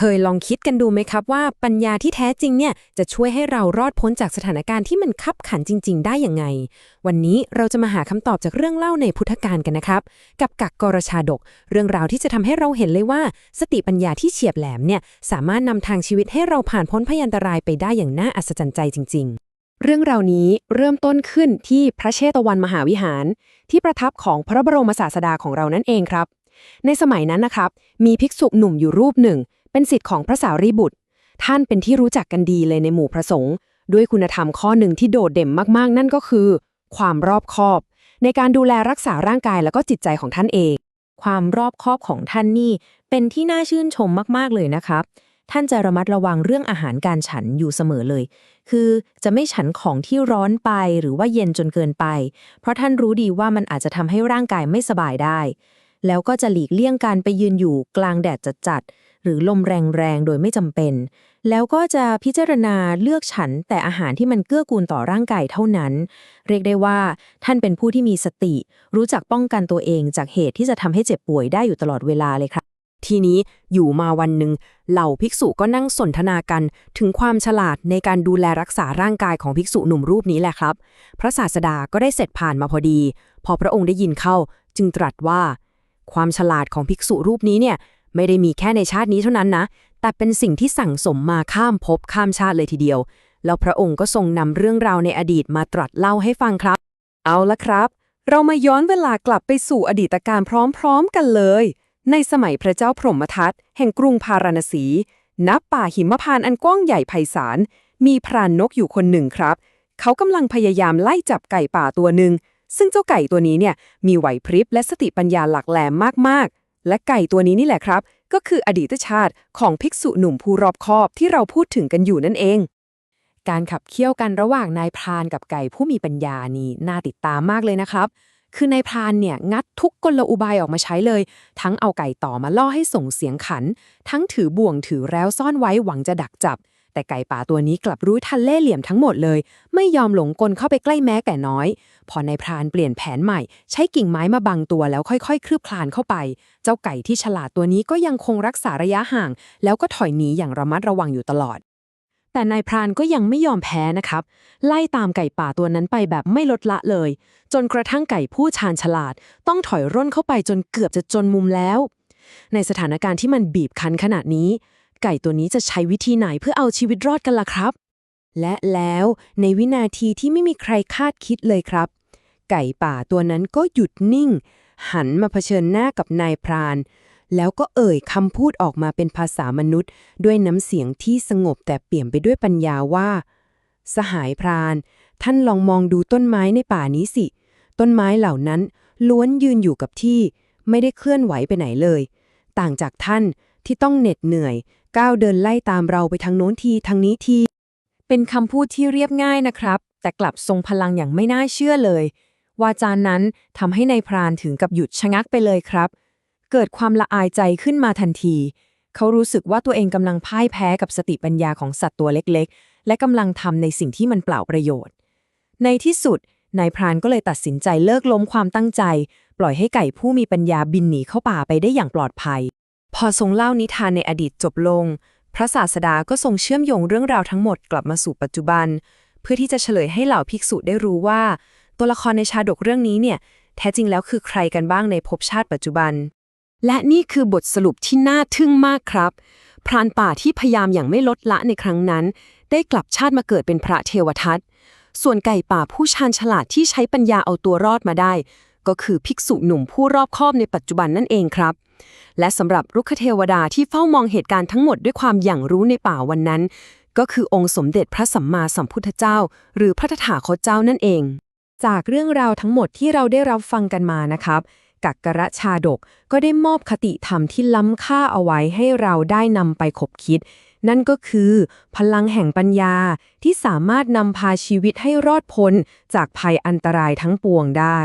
เคยลองคิดกันดูไหมครับว่าปัญญาที่แท้จริงเนี่ยจะช่วยให้เรารอดพ้นจากสถานการณ์ที่มันคับขันจริง ๆ ได้ยังไง วันนี้เราจะมาหาคำตอบจากเรื่องเล่าในพุทธการกันนะครับ กับกักกรชาดก เรื่องราวที่จะทำให้เราเห็นเลยว่า สติปัญญาที่เฉียบแหลมเนี่ยสามารถนำทางชีวิตให้เราผ่านพ้นพยันตรายไปได้อย่างน่าอัศจรรย์ใจจริง ๆเรื่องราวนี้เริ่มต้นขึ้นที่พระเชตวันมหาวิหาร ที่ประทับของพระบรมศาสดาของเรานั่นเองครับ ในสมัยนั้นนะครับ มีภิกษุหนุ่มอยู่รูปหนึ่ง เป็นสิทธิ์ของพระสารีบุตร ท่านเป็นที่รู้จักกันดีเลยในหมู่พระสงฆ์ด้วยคุณธรรมข้อหนึ่งที่โดดเด่นมากๆ นั่นก็คือ ความรอบคอบ ในการดูแลรักษาร่างกายแล้วก็จิตใจของท่านเอง ความรอบคอบของท่านนี่ เป็นที่น่าชื่นชมมากๆเลยนะครับ ท่านจะระมัดระวังเรื่องอาหารการฉันอยู่เสมอเลย คือจะไม่ฉันของที่ร้อนไปหรือว่าเย็นจนเกินไป เพราะท่านรู้ดีว่ามันอาจจะทำให้ร่างกายไม่สบายได้ แล้วก็จะหลีกเลี่ยงการไปยืนอยู่กลางแดดจัดๆ รือลมแรงๆ โดยไม่จำเป็น แล้วก็จะพิจารณาเลือกฉันแต่อาหารที่มันเกื้อกูลต่อร่างกายเท่านั้น เรียกได้ว่าท่านเป็นผู้ที่มีสติ รู้จักป้องกันตัวเองจากเหตุที่จะทำให้เจ็บป่วยได้อยู่ตลอดเวลาเลยครับ ทีนี้อยู่มาวันหนึ่งเหล่าภิกษุก็นั่งสนทนากันถึงความฉลาดในการดูแลรักษาร่างกายของภิกษุหนุ่มรูปนี้แหละครับ พระศาสดาก็ได้เสร็จผ่านมาพอดี พอพระองค์ได้ยินเข้าจึงตรัสว่า ความฉลาดของภิกษุรูปนี้เนี่ย ไม่ได้มีแค่ในชาตินี้เท่านั้นนะ แต่เป็นสิ่งที่สั่งสมมาข้ามภพข้ามชาติเลยทีเดียว แล้วพระองค์ก็ทรงนำเรื่องราวในอดีตมาตรัสเล่าให้ฟังครับ เอาละครับ เรามาย้อนเวลากลับไปสู่อดีตการพร้อมๆกันเลย ในสมัยพระเจ้าพรหมทัตแห่งกรุงพาราณสีณป่าหิมพานต์อันกว้างใหญ่ไพศาล มีพรานนกอยู่คนหนึ่งครับ เขากำลังพยายามไล่จับไก่ป่าตัวหนึ่งซึ่งเจ้าไก่ตัวนี้เนี่ยมีไหวพริบและสติปัญญาหลักแหลมมาก และไก่ตัวนี้นี่แหละครับ ก็คืออดีตชาติของภิกษุหนุ่มผู้รอบคอบที่เราพูดถึงกันอยู่นั่นเอง การขับเคี่ยวกันระหว่างนายพรานกับไก่ผู้มีปัญญานี่น่าติดตามมากเลยนะครับ คือนายพรานเนี่ยงัดทุกกลอุบายออกมาใช้เลย ทั้งเอาไก่ต่อมาล่อให้ส่งเสียงขัน ทั้งถือบ่วงถือแล้วซ่อนไว้หวังจะดักจับ แต่ไก่ป่าตัวนี้กลับรู้ทันเล่ห์เหลี่ยมทั้งหมดเลย ไม่ยอมหลงกลเข้าไปใกล้แม้แต่น้อย พอนายพรานเปลี่ยนแผนใหม่ ใช้กิ่งไม้มาบังตัวแล้วค่อยๆคลืบคลานเข้าไป เจ้าไก่ที่ฉลาดตัวนี้ก็ยังคงรักษาระยะห่าง แล้วก็ถอยหนีอย่างระมัดระวังอยู่ตลอด แต่นายพรานก็ยังไม่ยอมแพ้นะครับ ไล่ตามไก่ป่าตัวนั้นไปแบบไม่ลดละเลย จนกระทั่งไก่ผู้ชาญฉลาด ต้องถอยร่นเข้าไปจนเกือบจะจนมุมแล้ว ในสถานการณ์ที่มันบีบคั้นขนาดนี้ ไก่ตัวนี้จะใช้วิธีไหนเพื่อเอาชีวิตรอดกันล่ะครับ และแล้วในวินาทีที่ไม่มีใครคาดคิดเลยครับ ไก่ป่าตัวนั้นก็หยุดนิ่ง หันมาเผชิญหน้ากับนายพราน แล้วก็เอ่ยคำพูดออกมาเป็นภาษามนุษย์ ด้วยน้ำเสียงที่สงบแต่เปี่ยมไปด้วยปัญญาว่า สหายพราน ท่านลองมองดูต้นไม้ในป่านี้สิ ต้นไม้เหล่านั้นล้วนยืนอยู่กับที่ ไม่ได้เคลื่อนไหวไปไหนเลย ต่างจากท่านที่ต้องเหน็ดเหนื่อย ก้าวเดินไล่ตามเราไปทางโน้นทีทางนี้ที เป็นคำพูดที่เรียบง่ายนะครับ แต่กลับทรงพลังอย่างไม่น่าเชื่อเลย วาจานั้นทำให้ในายพรานถึงกับหยุดชะงักไปเลยครับ เกิดความละอายใจขึ้นมาทันที เขารู้สึกว่าตัวเองกำลังพ่ายแพ้กับสติปัญญาของสัตว์ตัวเล็กๆ และกำลังทำในสิ่งที่มันเปล่าประโยชน์ ในที่สุดนายพรานก็เลยตัดสินใจเลิกล้มความตั้งใจ ปล่อยให้ไก่ผู้มีปัญญาบินหนีเข้าป่าไปได้อย่างปลอดภัย พอทรงเล่านิทานในอดีตจบลง พระศาสดาก็ทรงเชื่อมโยงเรื่องราวทั้งหมดกลับมาสู่ปัจจุบัน เพื่อที่จะเฉลยให้เหล่าภิกษุได้รู้ว่า ตัวละครในชาดกเรื่องนี้เนี่ย แท้จริงแล้วคือใครกันบ้างในภพชาติปัจจุบัน และนี่คือบทสรุปที่น่าทึ่งมากครับ พรานป่าที่พยายามอย่างไม่ลดละในครั้งนั้น ได้กลับชาติมาเกิดเป็นพระเทวทัตส่วนไก่ป่าผู้ชาญฉลาดที่ใช้ปัญญาเอาตัวรอดมาได้ ก็คือภิกษุหนุ่มผู้รอบคอบในปัจจุบันนั่นเองครับ และสำหรับรุกขเทวดาที่เฝ้ามองเหตุการณ์ทั้งหมดด้วยความอย่างรู้ในป่าวันนั้น ก็คือองค์สมเด็จพระสัมมาสัมพุทธเจ้า หรือพระตถาคตเจ้านั่นเอง จากเรื่องราวทั้งหมดที่เราได้รับฟังกันมานะครับกักกระชาดกก็ได้มอบคติธรรมที่ล้ำค่าเอาไว้ให้เราได้นำไปขบคิด นั่นก็คือ พลังแห่งปัญญาที่สามารถนำพาชีวิตให้รอดพ้นจากภัยอันตรายทั้งปวงได้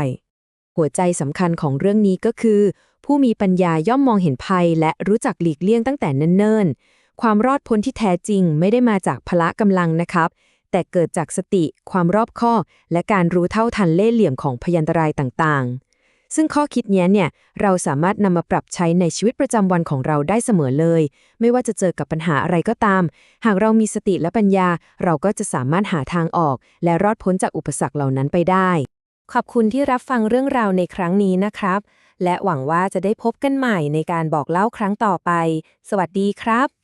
หัวใจสำคัญของเรื่องนี้ก็คือ ผู้มีปัญญาย่อมมองเห็นภัย และรู้จักหลีกเลี่ยงตั้งแต่เนิ่นๆ ความรอดพ้นที่แท้จริงไม่ได้มาจากพละกำลังนะครับ แต่เกิดจากสติ ความรอบคอบและการรู้เท่าทันเล่ห์เหลี่ยมของพยันตรายต่างๆ ซึ่งข้อคิดนี้เนี่ย เราสามารถนำมาปรับใช้ในชีวิตประจำวันของเราได้เสมอเลย ไม่ว่าจะเจอกับปัญหาอะไรก็ตาม หากเรามีสติและปัญญา เราก็จะสามารถหาทางออก และรอดพ้นจากอุปสรรคเหล่านั้นไปได้ ขอบคุณที่รับฟังเรื่องราวในครั้งนี้นะครับ และหวังว่าจะได้พบกันใหม่ในการบอกเล่าครั้งต่อไป สวัสดีครับ